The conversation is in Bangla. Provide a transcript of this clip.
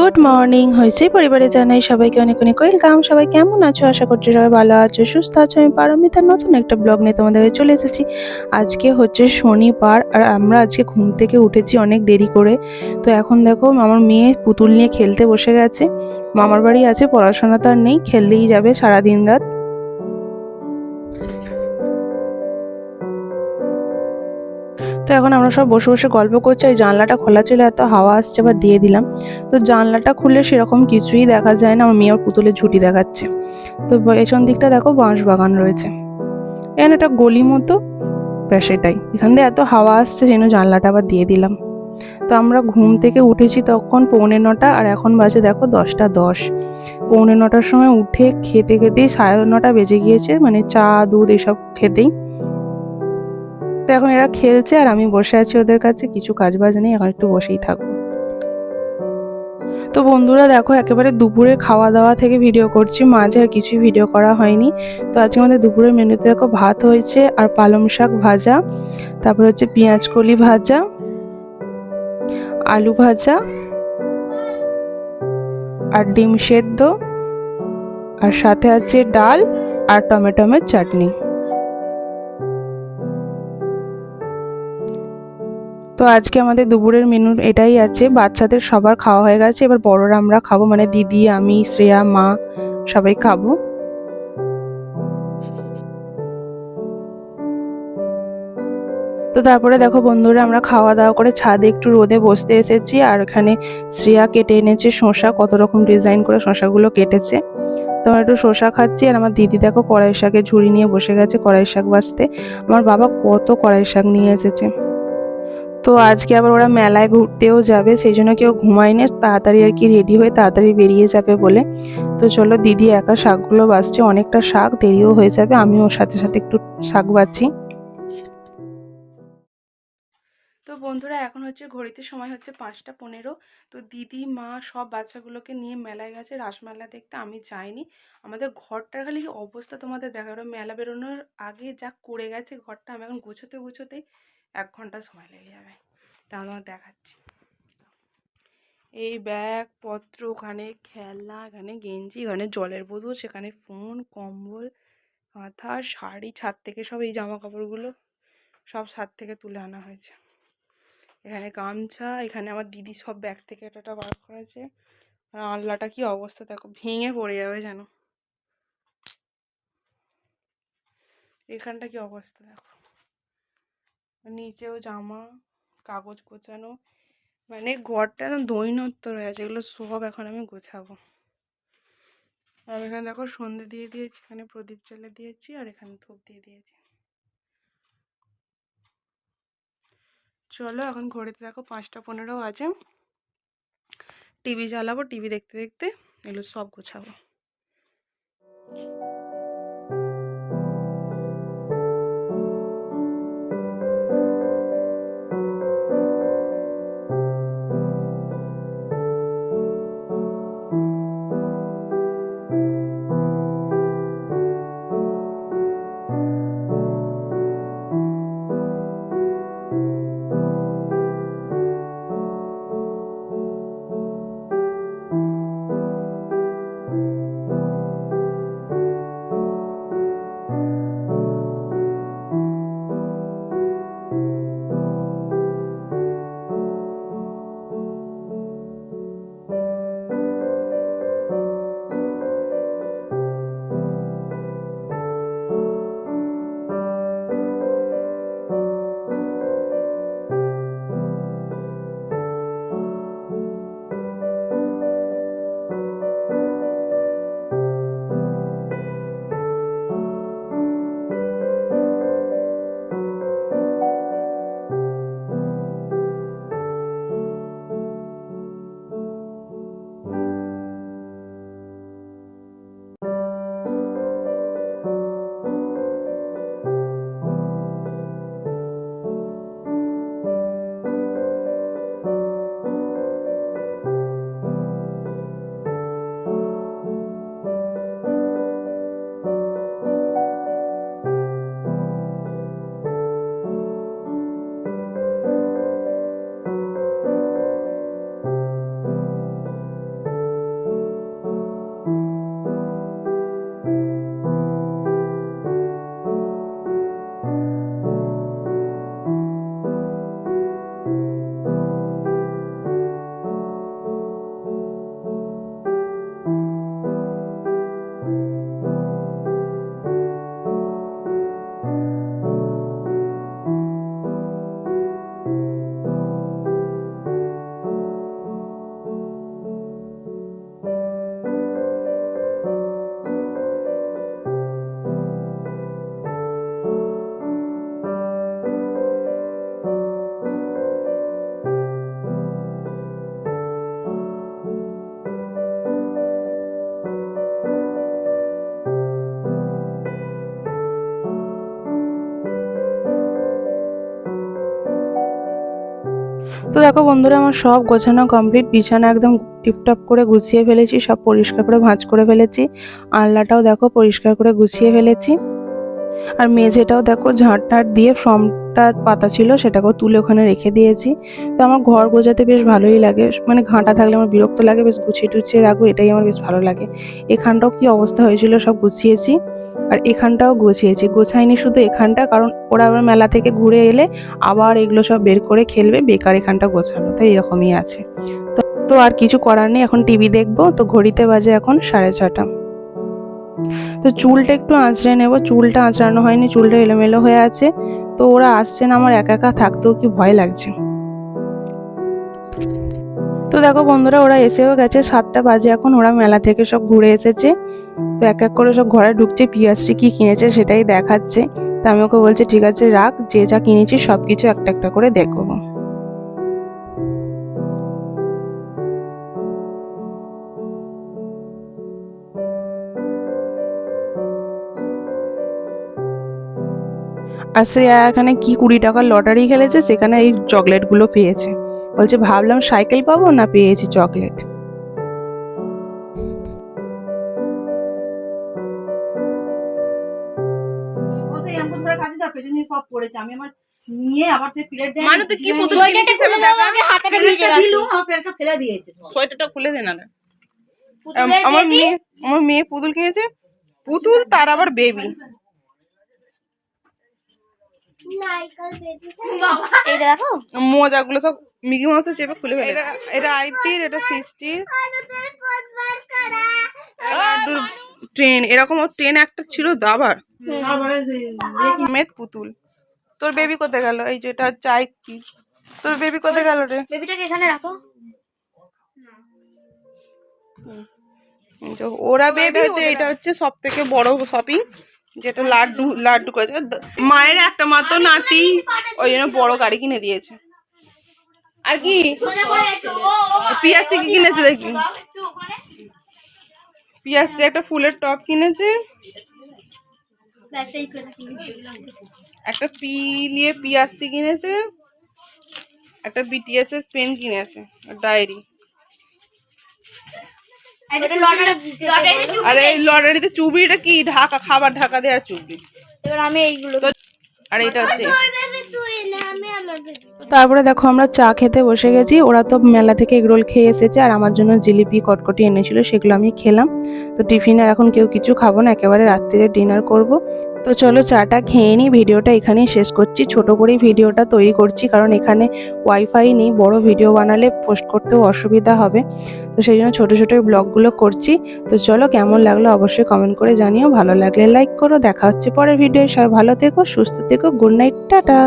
গুড মর্নিং হয়েছে, পরিবারে জানাই সবাইকে অনেক অনেক ওয়েলকাম। সবাই কেমন আছো? আশা করছি সবাই ভালো আছো, সুস্থ আছো। আমি পারমিতার নতুন একটা ব্লগ নিয়ে তোমাদের চলে এসেছি। আজকে হচ্ছে শনিবার আর আমরা আজকে ঘুম থেকে উঠেছি অনেক দেরি করে। তো এখন দেখো, আমার মেয়ে পুতুল নিয়ে খেলতে বসে গেছে। মামার বাড়ি আছে, পড়াশোনা তো আর নেই, খেলতেই যাবে সারা দিন রাত। তো এখন আমরা সব বসে বসে গল্প করছি ওই জানলাটা খোলা ছিল, এত হাওয়া আসছে আবার দিয়ে দিলাম। তো জানলাটা খুলে সেরকম কিছুই দেখা যায় না, আমার মেয়ের পুতুলের ঝুঁটি দেখাচ্ছে। তো পেছন দিকটা দেখো বাঁশ বাগান রয়েছে। এখানে একটা গলি মতো, ব্যাস এখান দিয়ে এত হাওয়া আসছে যেন জানলাটা আবার দিয়ে দিলাম। তো আমরা ঘুম থেকে উঠেছি তখন পৌনে নটা, আর এখন বাজে দেখো দশটা দশ। পৌনে নটার সময় উঠে খেতে খেতেই সাড়ে নটা বেজে গিয়েছে মানে চা, দুধ এসব খেতেই। তো এখন এরা খেলছে আর আমি বসে আছি ওদের কাছে, কিছু কাজ বাজ নেই, এখন একটু বসেই থাকব। তো বন্ধুরা দেখো, একেবারে দুপুরে খাওয়া দাওয়া থেকে ভিডিও করছি, মাঝে আর কিছুই ভিডিও করা হয়নি। তো আজকে আমাদের দুপুরের মেনুতে দেখো ভাত হয়েছে আর পালং শাক ভাজা, তারপর হচ্ছে পেঁয়াজ কলি ভাজা, আলু ভাজা, আর ডিম সেদ্ধ, আর সাথে আছে ডাল আর টমেটোমের চাটনি। তো আজকে আমাদের দুপুরের মেনু এটাই আছে। বাচ্চাদের সবার খাওয়া হয়ে গেছে। এবার বড়রা আমরা খাব। মানে দিদি, আমি, শ্রেয়া, মা, সবাই খাব। তো তারপরে দেখো বন্ধুরা, আমরা খাওয়া দাওয়া করে ছাদে একটু রোদে বসতে এসেছি। আর এখানে শ্রেয়া কেটে এনেছে শসা। কত রকম ডিজাইন করে শসাগুলো কেটেছে। তো আমরা একটু শসা খাচ্ছি। আর আমার দিদি দেখো কড়াই শাকের ঝুড়ি নিয়ে বসে গেছে কড়াই শাক বাঁচতে আমার বাবা কত কড়াই শাক নিয়ে এসেছে। তো আজকে আবার ওরা মেলায় ঘুরতেও যাবে, সেই জন্য কেউ ঘুমায়নি তাড়াতাড়ি আর কি রেডি হয়ে তাড়াতাড়ি বেরিয়ে যাবে বলে। তো চলো দিদি একা শাকগুলো বাঁচছে, অনেকটা শাক, দেরিও হয়ে যাবে আমি ওর সাথে সাথে একটু শাক বাঁচি। বন্ধুরা, এখন হচ্ছে ঘড়িতে সময় হচ্ছে পাঁচটা পনেরো। তো দিদি, মা সব বাচ্চাগুলোকে নিয়ে মেলায় গেছে রাসমেলা দেখতে, আমি যাইনি। আমাদের ঘরটার খালি অবস্থা তোমাদের দেখা ওরা মেলা বেরোনোর আগে যা করে গেছে ঘরটা, আমি এখন গুছোতে গুছোতেই এক ঘণ্টা সময় লেগে যাবে। তা তোমার দেখাচ্ছি। এই ব্যাগ পত্র, ওখানে খেলনা এখানে গেঞ্জি এখানে জলের বোতল, সেখানে ফোন, কম্বল, কাঁথা, শাড়ি, ছাদ থেকে সব এই জামা কাপড়গুলো সব ছাদ থেকে তুলে আনা হয়েছে। এখানে গামছা, এখানে আমার দিদি সব ব্যাগ থেকে এটা বার করেছে। আর আনলাটা কি অবস্থা দেখো, ভেঙে পড়ে যাবে যেন। এখানটা কি অবস্থা দেখো। নিচেও জামা, কাগজ গোছানো মানে ঘরটা না দৈনত্ব রয়েছে এগুলো সব এখন আমি গোছাবো। আর এখানে দেখো সন্ধে দিয়ে দিয়েছি, এখানে প্রদীপ জ্বালে দিয়েছি, আর এখানে ধূপ দিয়ে দিয়েছি। চলো এখন ঘড়িতে দেখো পাঁচটা পনেরো আছে টিভি চালাবো টিভি দেখতে দেখতে এগুলো সব গোছাবো। তো দেখো বন্ধুরা, আমার সব গোছানো কমপ্লিট বিছানা একদম টিপটপ করে গুছিয়ে ফেলেছি, সব পরিষ্কার করে ভাঁজ করে ফেলেছি, আলনাটাও দেখো পরিষ্কার করে গুছিয়ে ফেলেছি। আর মেঝেটাও দেখো ঝাঁট টাট দিয়ে ফর্মটা পাতা ছিল, সেটাকেও তুলে ওখানে রেখে দিয়েছি। তো আমার ঘর গোছাতে বেশ ভালোই লাগে। মানে ঘাঁটা থাকলে আমার বিরক্ত লাগে, বেশ গুছিয়ে টুছিয়ে রাখব, এটাই আমার বেশ ভালো লাগে। এখানটাও কি অবস্থা হয়েছিল সব গুছিয়েছি। আর এখানটাও গুছিয়েছি। গোছাইনি শুধু এখানটা, কারণ ওরা আবার মেলা থেকে ঘুরে এলে আবার এগুলো সব বের করে খেলবে, বেকার এখানটা গোছানো, তাই এরকমই আছে। তো তো আর কিছু করার নেই, এখন টিভি দেখব। তো ঘড়িতে বাজে এখন সাড়ে ছটা। তো চুলটা একটু আঁচড়ে নেব। চুলটা আঁচড়ানো হয়নি, চুলটা এলোমেলো হয়ে আছে। তো ওরা আসছে না, আমার একা একা থাকতেও কি ভয় লাগছে। তো দেখো বন্ধুরা, ওরা এসেও গেছে, সাতটা বাজে এখন, ওরা মেলা থেকে সব ঘুরে এসেছে। তো এক এক করে সব ঘরে ঢুকছে, পিয়াজটি কি কিনেছে সেটাই দেখাচ্ছে। তা আমি ওকে বলছি, ঠিক আছে, রাখ, যে যা কিনেছি সব কিছু একটা একটা করে দেখব আর শ্রেয়া এখানে কি কুড়ি টাকার লটারি খেলেছে সেখানে এই চকলেটগুলো পেয়েছে। বলছে ভাবলাম সাইকেল পাবো না পেয়েছি চকলেট? ও সেই এমন করে কাজে যা পেছনে সব পড়েছে। আমি আমার নিয়ে আবার সেই প্লেট দেয় মানু তুই কি পুতুল কিনেছিস আমি দেখা দিলু আমার প্লেটটা ফেলে দিয়েছে। সোয়েটারটা খুলে দে না আমার মেয়ে আমার মেয়ে পুতুল কিনেছে পুতুল তার আবার বেবি দেখো। মোজাগুলো সব মিকি মাউসে চেপে খুলে ফেলে। এটা এটা আইতির এটা সৃষ্টির। ট্রেন এরকম ট্রেন একটা ছিল দাবার। মেদ পুতুল। তোর বেবি কোথায় গেল? এই যে এটা হচ্ছে আইতি তোর বেবি কোথায় গেল রে? বেবিটাকে এখানে রাখো। ওরা বেবি হচ্ছে এটা হচ্ছে সব থেকে বড় শপিং যেটা লাড্ডু লাড্ডু করেছে। মায়ের একটা মাত্র নাতি ওই জন্য বড় গাড়ি কিনে দিয়েছে। আর কি? পিয়াসি কি কিনেছে দেখি। পিয়াসি একটা ফুলের টপ কিনেছে। একটা পি নিয়ে পিয়াসি কিনেছে। একটা বিটিএস এর পেন কিনেছে ডায়েরি। আর এই লটারিতে চুবিটা কি? ঢাকা খাবার ঢাকা দেওয়ার চুবি। এবার আমি এইগুলো আর এটা হচ্ছে তারপরে দেখো আমরা চা খেতে বসে গেছি। ওরা তো মেলা থেকে এগরোল খেয়ে এসেছে আর আমার জন্য জিলিপি, কটকটি এনেছিল, সেগুলো আমি খেলাম। তো টিফিনে এখন কেউ কিছু খাব না, একেবারে রাত্রিরে ডিনার করব। তো চলো চাটা খেয়ে নিই, ভিডিওটা এখানেই শেষ করছি। ছোট করেই ভিডিওটা তৈরি করছি, কারণ এখানে ওয়াইফাই নেই, বড় ভিডিও বানালে পোস্ট করতেও অসুবিধা হবে। তো সেই জন্য ছোটো ছোটো ব্লগগুলো করছি। তো চলো কেমন লাগল অবশ্যই কমেন্ট করে জানিও। ভালো লাগলে লাইক করো, দেখা হচ্ছে পরের ভিডিও সবাই ভালো থেকো, সুস্থ থেকো গুড নাইট টাটা।